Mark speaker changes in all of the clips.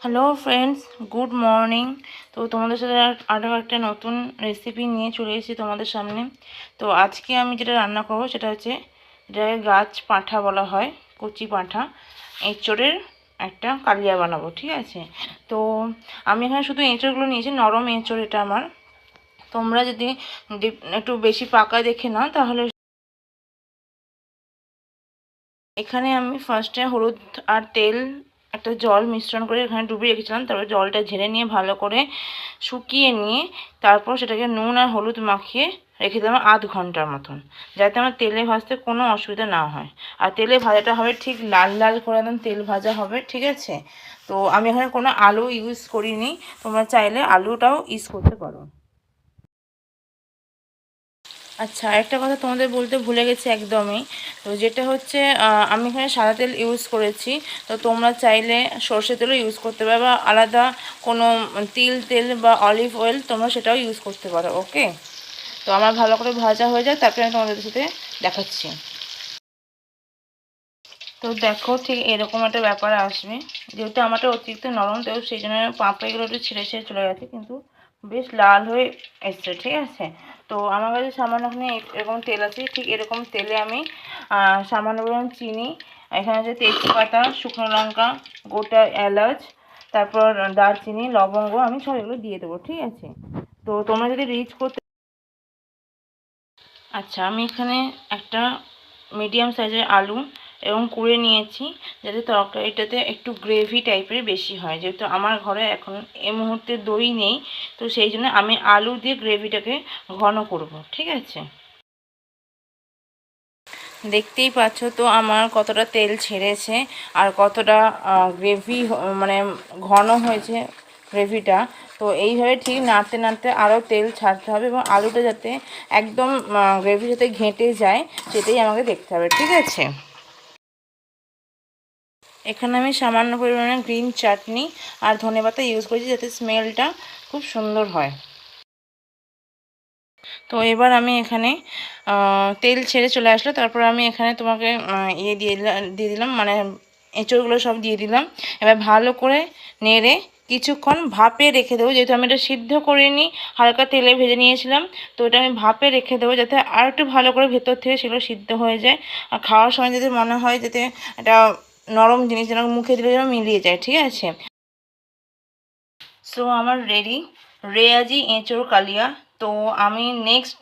Speaker 1: Hello friends good morning তো তোমাদের সাথে আর- আরও একটা নতুন রেসিপি নিয়ে চলে এসেছি তোমাদের সামনে। তো আজকে আমি যেটা রান্না করব সেটা হচ্ছে যেটাকে গাছ পাঁঠা বলা হয়, কচি পাঁঠা। এঁচড়ের একটা কালিয়া বানাবো, ঠিক আছে? তো আমি এখানে শুধু এঁচড়গুলো নিয়েছি, নরম এঁচড় এটা আমার। তোমরা যদি একটু বেশি পাকা দেখে নাও, তাহলে এখানে আমি ফার্স্টে হলুদ আর তেল একটা জল মিশ্রণ করে এখানে ডুবিয়ে রেখেছিলাম, তারপর জলটা ঝেড়ে নিয়ে ভালো করে শুকিয়ে নিয়ে তারপর সেটাকে নুন আর হলুদ মাখিয়ে রেখে দিলাম আধ ঘণ্টার মতন, যাতে আমার তেলে ভাজতে কোনো অসুবিধা না হয়। আর তেলে ভাজাটা হবে ঠিক লাল লাল করে একদম তেল ভাজা হবে, ঠিক আছে? তো আমি এখানে কোনো আলু ইউজ করিনি, তোমরা চাইলে আলুটাও ইউজ করতে পারো। আচ্ছা একটা কথা তোমাদের বলতে ভুলে গেছি একদমই। তো যেটা হচ্ছে আমি এখানে সাদা তেল ইউজ করেছি। তো তোমরা চাইলে সর্ষে তেলও ইউজ করতে পারো বা আলাদা কোনো তিল, তেল বা অলিভ অয়েল তোমরা সেটাও ইউজ করতে পারো ওকে তো আমার ভালো করে ভাজা হয়ে যায় তারপরে আমি তোমাদের সাথে দেখাচ্ছি। তো দেখো ঠিক এরকম একটা ব্যাপার আসবে। যেহেতু আমারটা অতিরিক্ত নরম, তো সেই জন্য পাঁপড়াগুলো একটু ছিঁড়ে ছিঁড়ে চলে গেছে, কিন্তু বেশ লাল হয়ে এসছে, ঠিক আছে? তো আমার কাছে সামান্য এখানে এরকম তেল আছে, ঠিক এরকম তেলে আমি সামান্য পরিমাণ চিনি, এখানে আছে তেজপাতা, শুকনো লঙ্কা, গোটা এলাচ, তারপর দারচিনি, লবঙ্গ, আমি সব এগুলো দিয়ে দেবো, ঠিক আছে? তো তোমরা যদি রিচ করতে আচ্ছা আমি এখানে একটা মিডিয়াম সাইজের আলু এবং কুড়ে নিয়েছি যাতে তরকারিটাতে একটু গ্রেভি টাইপের বেশি হয়। যেহেতু আমার ঘরে এখন এ মুহূর্তে দই নেই, তো সেই জন্য আমি আলু দিয়ে গ্রেভিটাকে ঘন করব, ঠিক আছে? দেখতেই পাচ্ছ তো আমার কতটা তেল ছেড়েছে আর কতটা গ্রেভি মানে ঘন হয়েছে গ্রেভিটা তো এইভাবে ঠিক নাড়তে নাড়তে আরও তেল ছাড়তে হবে এবং আলুটা যাতে একদম গ্রেভি যাতে ঘেঁটে যায়, সেটাই আমাকে দেখতে হবে, ঠিক আছে? এখানে আমি সামান্য পরিমাণে গ্রিন চাটনি আর ধনেপাতা ইউজ করেছি যাতে স্মেলটা খুব সুন্দর হয়। তো এবার আমি এখানে তেল ছেড়ে চলে আসলো। তারপর আমি এখানে তোমাকে ইয়ে দিয়ে দিয়ে দিলাম মানে এঁচড়গুলো সব দিয়ে দিলাম। এবার ভালো করে নেড়ে কিছুক্ষণ ভাপে রেখে দেবো। যেহেতু আমি এটা সিদ্ধ করিনি, হালকা তেলে ভেজে নিয়েছিলাম, তো এটা আমি ভাপে রেখে দেবো যাতে আর একটু ভালো করে ভেতর থেকে সেগুলো সিদ্ধ হয়ে যায়। আর খাওয়ার সময় যাতে মনে হয় যাতে এটা নরম জিনিস যেন মুখে দিলে যেন মিলিয়ে যায়, ঠিক আছে? সো আমার রেডি রেয়াজি, এঁচড়, কালিয়া। তো, আমি নেক্সট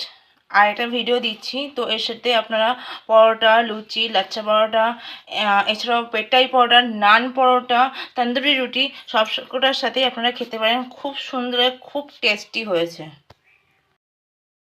Speaker 1: আর একটা ভিডিও দিচ্ছি। তো, এর সাথে আপনারা পরোটা, লুচি, লাচ্চা পরোটা এছাড়াও পেটাই পরোটা, নান পরোটা, তন্দুরি রুটি, সব কটার সাথেই আপনারা খেতে পারেন। খুব সুন্দর, খুব টেস্টি হয়েছে।